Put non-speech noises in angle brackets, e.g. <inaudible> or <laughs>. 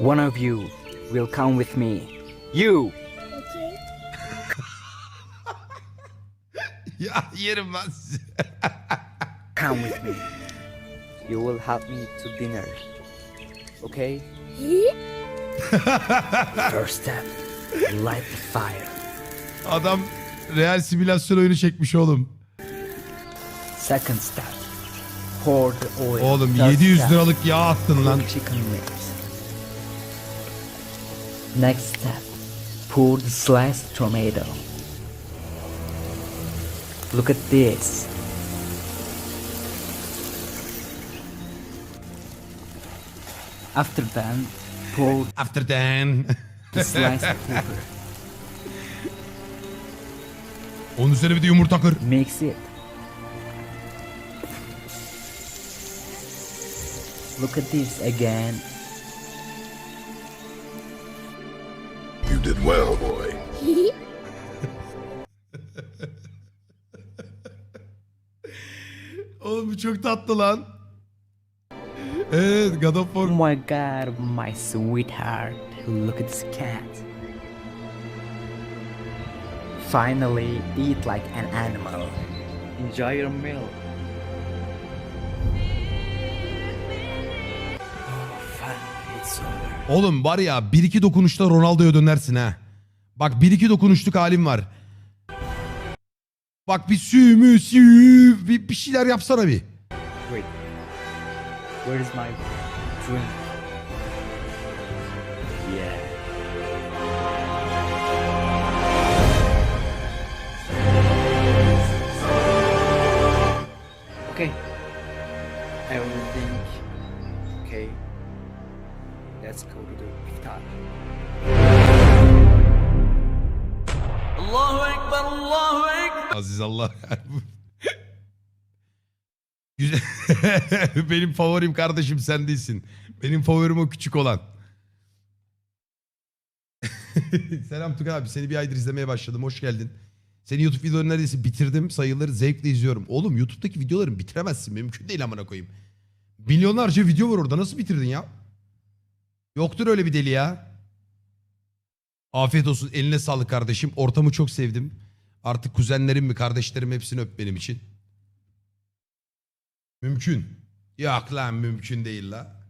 One of you will come with me. You! Okay. <laughs> Ya yerim ben sizi. <laughs> Come with me. You will help me to dinner. Okay? <laughs> First step, light the fire. Adam real simülasyon oyunu çekmiş oğlum. Second step, pour the oil. Oğlum Third 700 step, liralık yağ attın lan. chicken wings. Next step, pour the sliced tomato. Look at this. After that, pour After then. the sliced pepper. Onun üzerine bir de yumurta kır. Mix it. Look at this again. Did well, boy. <laughs> Oğlum bu çok tatlı lan. Evet God of War. Oh my god, my sweetheart. Look at this cat. Finally, eat like an animal. Enjoy your meal. Oh, finally, it's over. Oğlum var ya bir iki dokunuşta Ronaldo'ya dönersin ha. Bak bir iki dokunuşluk halim var. Bak bir sü mü sü bir, bir şeyler yapsana bir. Wait. Where is my drink? Yeah. Okay. Everything okay. Let's go to the iftar. Aziz Allah. <laughs> Güzel. <laughs> Benim favorim kardeşim sen değilsin. Benim favorim o küçük olan. <laughs> Selam Tugay abi seni bir aydır izlemeye başladım. Hoş geldin. Seni YouTube videoları neredeyse bitirdim sayıları zevkle izliyorum. Oğlum YouTube'daki videoları bitiremezsin. Mümkün değil amına koyayım. Milyonlarca video var orada. Nasıl bitirdin ya? Yoktur öyle bir deli ya. Afiyet olsun. Eline sağlık kardeşim. Ortamı çok sevdim. Artık kuzenlerim mi kardeşlerim hepsini öp benim için. Mümkün. Yok lan mümkün değil la.